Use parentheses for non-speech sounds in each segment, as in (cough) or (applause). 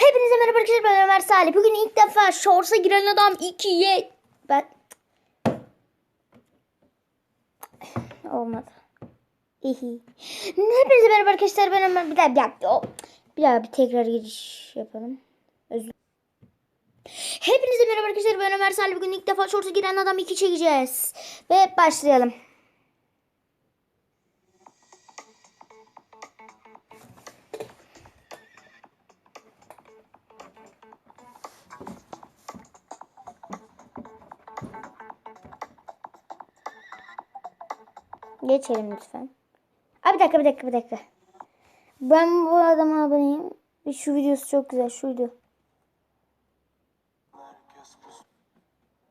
Hepinize merhaba arkadaşlar ben Ömer Salih. Bugün ilk defa Shorts'a giren adam 2'ye ben olmadı. İhi. Hepinize merhaba arkadaşlar ben Ömer. Bir daha bir daha, bir daha bir tekrar giriş yapalım. Özür Hepinize merhaba arkadaşlar ben Ömer Salih. Bugün ilk defa Shorts'a giren adam 2 çekeceğiz. Ve başlayalım. Geçelim lütfen. Aa, bir dakika bir dakika bir dakika. Ben bu adama aboneyim. Şu videosu çok güzel. Şu video.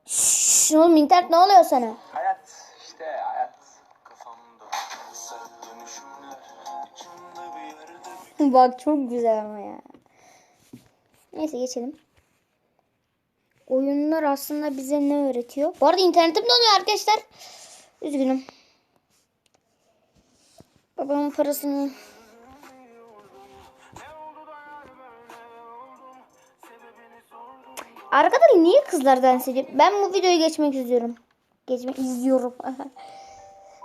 Şşş oğlum internet ne oluyor sana? Hayat işte hayat. Kafamda (laughs) Bak çok güzel ama ya. Neyse geçelim. Oyunlar aslında bize ne öğretiyor? Bu arada internetim donuyor arkadaşlar. Üzgünüm. Babamın parasını... Arkada niye kızlar dans ediyor? Ben bu videoyu geçmek istiyorum. Geçmek izliyorum. (laughs)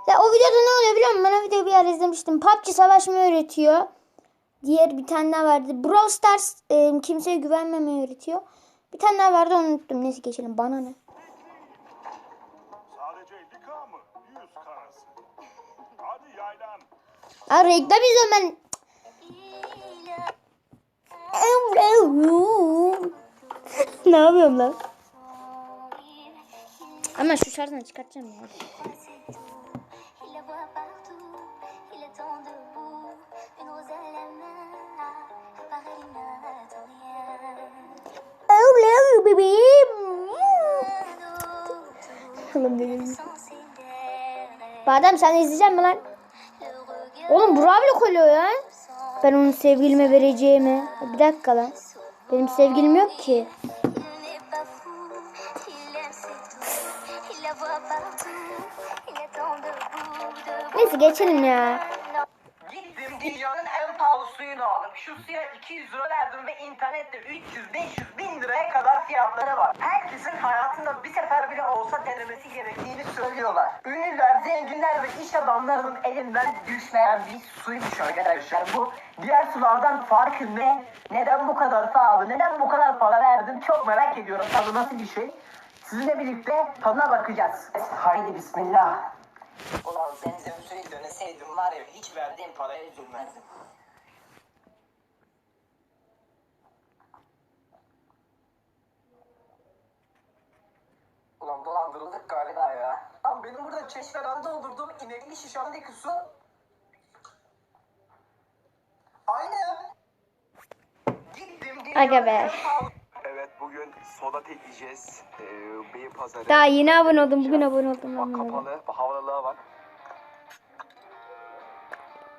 ya o videoda ne oluyor biliyor musun? Ben o videoyu bir yer izlemiştim. PUBG savaşmayı öğretiyor. Diğer bir tane daha vardı. Brawl Stars e, kimseye güvenmemeyi öğretiyor. Bir tane daha vardı onu unuttum. Neyse geçelim. Bana ne? Aa, reklam izliyorum ben. (laughs) ne yapıyorum lan? Ama şu şarkını çıkartacağım ya. Love bebeğim. Oğlum benim. Badem sen izleyecek mi lan? Oğlum Brawl koyuyor ya. Ben onun sevgilime vereceğimi. Bir dakika lan. Benim sevgilim yok ki. Neyse geçelim ya. Gittim dünyanın en pahalı suyunu aldım. Şu suya 200 lira verdim ve internette 300-500 bin liraya kadar fiyatları var. Herkesin hayatında bir sefer bile olsa denemesi gerektiğini söylüyorlar. Ünlüler, zenginler ve iş adamlarının elinden düşmeyen bir suymuş arkadaşlar. Bu diğer sulardan farkı ne? Neden bu kadar pahalı? Neden bu kadar para verdim? Çok merak ediyorum tadı nasıl bir şey. Sizinle birlikte tadına bakacağız. Haydi bismillah. Ulan zenzem suyu deneseydim var ya hiç verdiğim paraya üzülmezdim. Ulan dolandırıldık galiba ya. Burada çeşmeden doldurduğum inekli şişandaki su... Aynı. Gittim Aga be. Evet bugün soda tekleyeceğiz. Ee, beyin pazarı. Daha yeni abone oldum. Bugün abone oldum. Bak kapalı. Bak havalılığa bak.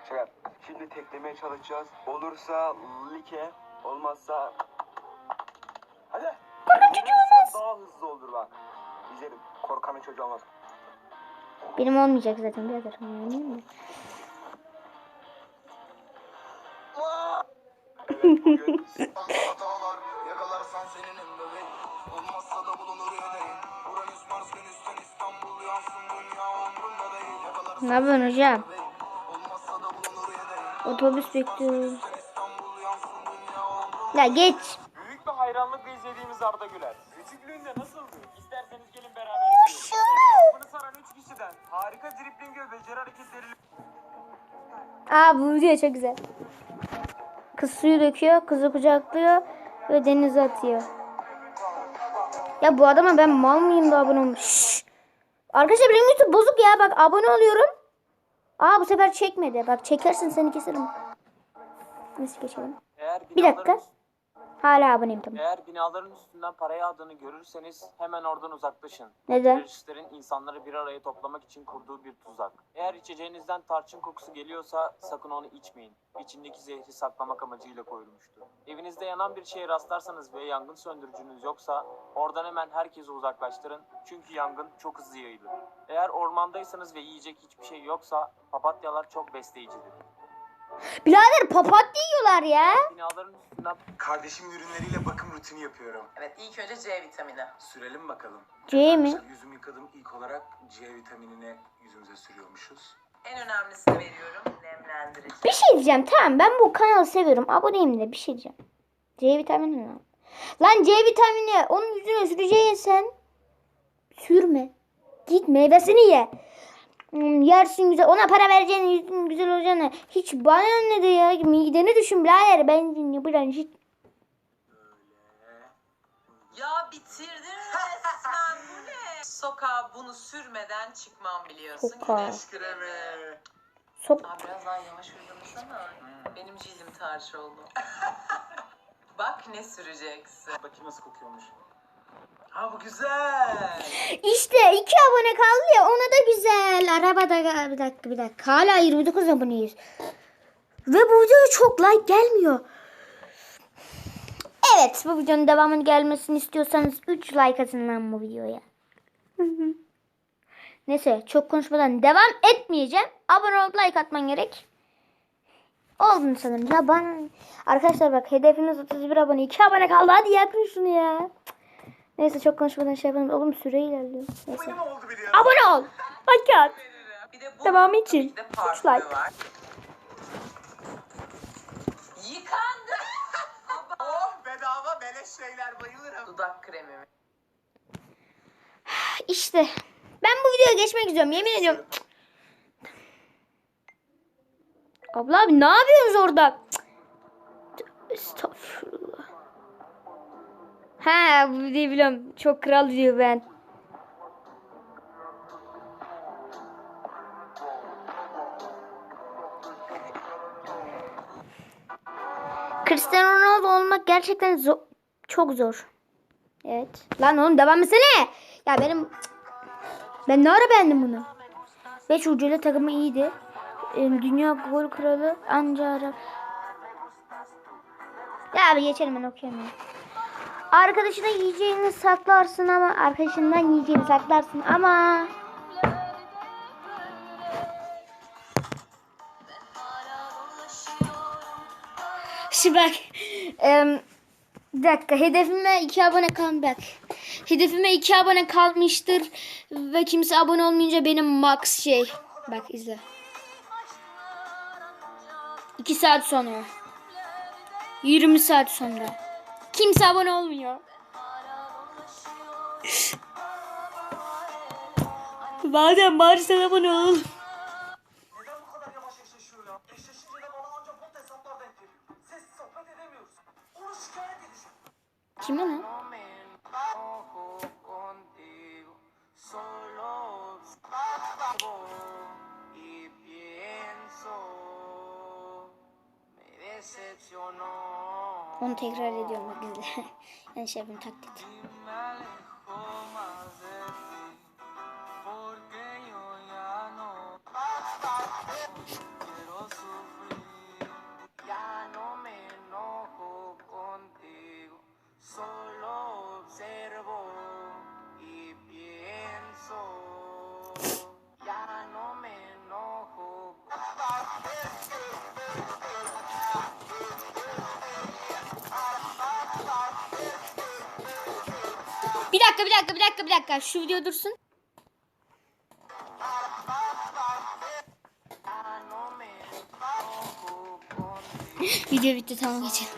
Şaka. Şimdi teklemeye çalışacağız. Olursa like, olmazsa... Hadi. Korkan çocuğu olmaz. Daha hızlı olur bak. İzlerim. Korkanın çocuğu olmaz. Benim olmayacak zaten birader. Anladın mı? Evet bugün hatalar Yakalarsan senin en bebeğin Olmazsa da bulunur yedeğin Uranüs Mars Venüs'ten İstanbul yansın Dünya umrumda değil Yakalarsan Ne yapıyorsun hocam? Otobüs umrumda Ya geç. Büyük bir hayranlıkla izlediğimiz Arda Güler. Hareketleriyle Aa bu video çok güzel. Kız suyu döküyor, kızı kucaklıyor ve denize atıyor. Ya bu adama ben mal mıyım da abone olmuş? Arkadaşlar benim YouTube bozuk ya. Bak abone oluyorum. Aa bu sefer çekmedi. Bak çekersin seni keserim. Nasıl geçelim? Eğer Bir dakika. Hala aboneyim tamam. eğer binaların üstünden para yağdığını görürseniz hemen oradan uzaklaşın. Neden? Teröristlerin insanları bir araya toplamak için kurduğu bir tuzak. Eğer içeceğinizden tarçın kokusu geliyorsa sakın onu içmeyin. İçindeki zehri saklamak amacıyla koyulmuştur. Evinizde yanan bir şeye rastlarsanız ve yangın söndürücünüz yoksa oradan hemen herkesi uzaklaştırın. Çünkü yangın çok hızlı yayılır. Eğer ormandaysanız ve yiyecek hiçbir şey yoksa papatyalar çok besleyicidir. Birader papatya yiyorlar ya. Binaların üstünden ürünlerinden Kardeşimin ürünleriyle bakım rutini yapıyorum. Evet ilk önce C vitamini. Sürelim bakalım. C mi? Yüzümü yıkadım. İlk olarak C vitaminini yüzümüze sürüyormuşuz. En önemlisini veriyorum. Nemlendirici. Bir şey diyeceğim. Tamam ben bu kanalı seviyorum. Aboneyim de bir şey diyeceğim. C vitamini ne? Lan C vitamini onun yüzüne süreceğin sen. Sürme. Git meyvesini ye. Hmm, Yersin güzel. Ona para vereceğin yüzün güzel olacağını. Hiç bana ne de ya. Mideni düşün birader. Ben yapacağım hiç. Böyle. Ya bitirdin resmen bu ne? Sokağa bunu sürmeden çıkmam biliyorsun. Sokağa. Güneş kremi. Sok. Aa, biraz daha yavaş uygulasana. Benim cildim tarz oldu. (laughs) Bak ne süreceksin. bakayım nasıl kokuyormuş. Ha bu güzel. İşte iki abone kaldı ya ona da güzel. Arabada bir dakika bir dakika. Hala 29 aboneyiz. Ve bu videoya çok like gelmiyor. Evet bu videonun devamını gelmesini istiyorsanız 3 like atın lan bu videoya. Neyse çok konuşmadan devam etmeyeceğim. Abone olup like atman gerek. Oldun sanırım. Ya ben... Arkadaşlar bak hedefimiz 31 abone. 2 abone kaldı. Hadi yapın şunu ya. Neyse çok konuşmadan şey yapalım. Oğlum süre ilerliyor. Neyse. Abone ol. Like at. Bir de bu Devamı için. Bir de Üç parfümü like. var. Yıkandı. (laughs) Oh bedava beleş şeyler bayılırım. Dudak kremi. (sighs) İşte. Ben bu videoya geçmek istiyorum. Yemin ediyorum. Abla abi ne yapıyorsunuz orada? Estağfurullah. Ha bu videoyu biliyorum. Çok kral video ben. Cristiano Ronaldo olmak gerçekten zor, çok zor. Evet. Lan oğlum devam etsene. Ya benim ben ne ara beğendim bunu? 5 ucuyla takımı iyiydi. Ee, Dünya gol kralı anca ara. Ya abi geçelim ben okuyamıyorum. Arkadaşına yiyeceğini saklarsın ama arkadaşından yiyeceğini saklarsın ama Şimdi bak. em, bir dakika hedefime 2 abone bak. Hedefime 2 abone kalmıştır ve kimse abone olmayınca benim max şey. Bak izle. 2 saat sonra. 20 saat sonra. Kimse abone olmuyor. Madem bari sen abone ol. Neden bu kadar Onu tekrar ediyorum bak izle. (laughs) yani şey yapayım taklit. Dakika bir dakika bir dakika bir dakika. Şu video dursun. (laughs) video bitti tamam geçelim.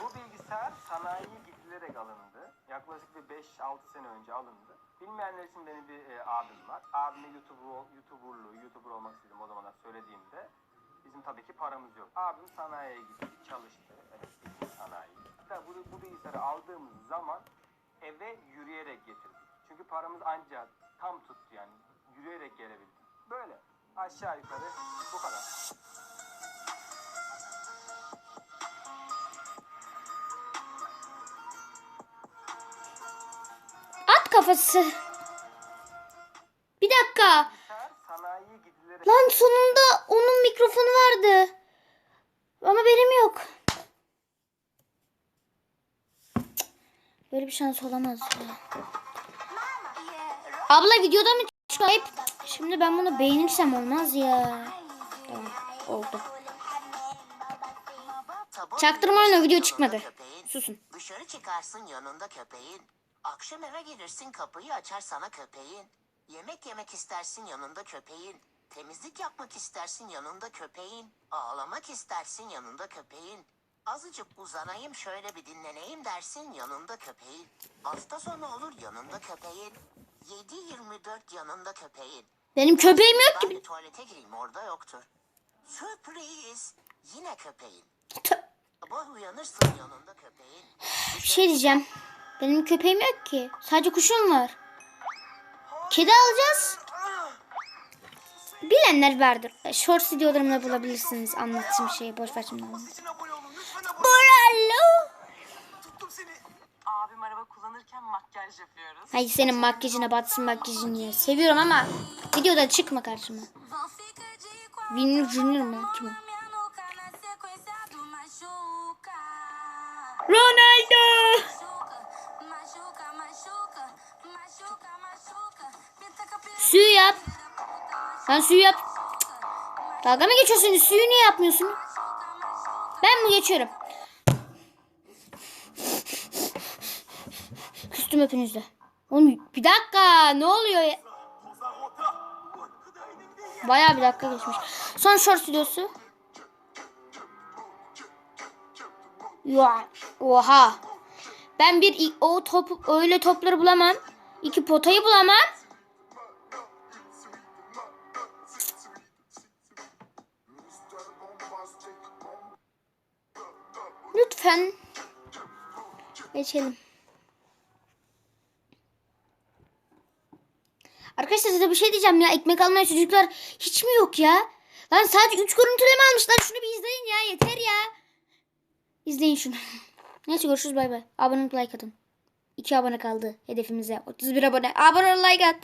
Bu bilgisayar sanayiye gidilerek alındı. Yaklaşık bir 5-6 sene önce alındı. Bilmeyenler için benim bir e, abim var. Abime YouTuber, YouTuberluğu, YouTuber olmak istedim o zamanlar söylediğimde. Bizim tabii ki paramız yok. Abim sanayiye gitti, çalıştı. Evet, sanayi. Hatta bu, bu bilgisayarı aldığımız zaman eve yürüyerek getirdik. Çünkü paramız ancak tam tuttu yani. Yürüyerek gelebildik. Böyle. Aşağı yukarı bu kadar. At kafası. Bir dakika. Lan sonunda onun mikrofonu vardı. Ama benim yok. Böyle bir şans olamaz ya. Abla videoda mı çıkıyor? Hep- Şimdi ben bunu beğenirsem olmaz ya. Tamam oldu. Sabah Çaktırma uyanırsın, oyna video çıkmadı. Susun. Dışarı çıkarsın yanında köpeğin. Akşam eve gelirsin kapıyı açar sana köpeğin. Yemek yemek istersin yanında köpeğin. Temizlik yapmak istersin yanında köpeğin. Ağlamak istersin yanında köpeğin. Azıcık uzanayım şöyle bir dinleneyim dersin yanında köpeğin. Hafta sonu olur yanında köpeğin. 7-24 yanında köpeğin. Benim köpeğim yok Ben ki. bir tuvalete gireyim orada yoktur. Sürpriz. Yine köpeğin. Tö- Sabah uyanırsın yanında köpeğin. Bir şey diyeceğim. Benim köpeğim yok ki. Sadece kuşum var. Kedi alacağız. Bilenler vardır. Shorts videolarımda bulabilirsiniz. Anlattığım şeyi. Boş ver şimdi. Makyaj yapıyoruz. Ay senin makyajına batsın makyajın ya. Seviyorum ama videoda çıkma karşıma. Winner Junior mu? Kim? Ronaldo. Suyu yap. Sen suyu yap. Dalga mı geçiyorsun? Suyu niye yapmıyorsun? Ben mi geçiyorum? Küstüm hepinizle. Oğlum bir dakika ne oluyor ya? Bayağı bir dakika geçmiş. Son short videosu. Ya oha. Ben bir o top öyle topları bulamam. İki potayı bulamam. Lütfen geçelim. Arkadaşlar size bir şey diyeceğim ya. Ekmek almayan çocuklar hiç mi yok ya? Lan sadece 3 görüntüleme almışlar. Şunu bir izleyin ya. Yeter ya. İzleyin şunu. (laughs) Neyse görüşürüz bay bay. Abone olup like atın. 2 abone kaldı hedefimize. 31 abone. Abone ol like at.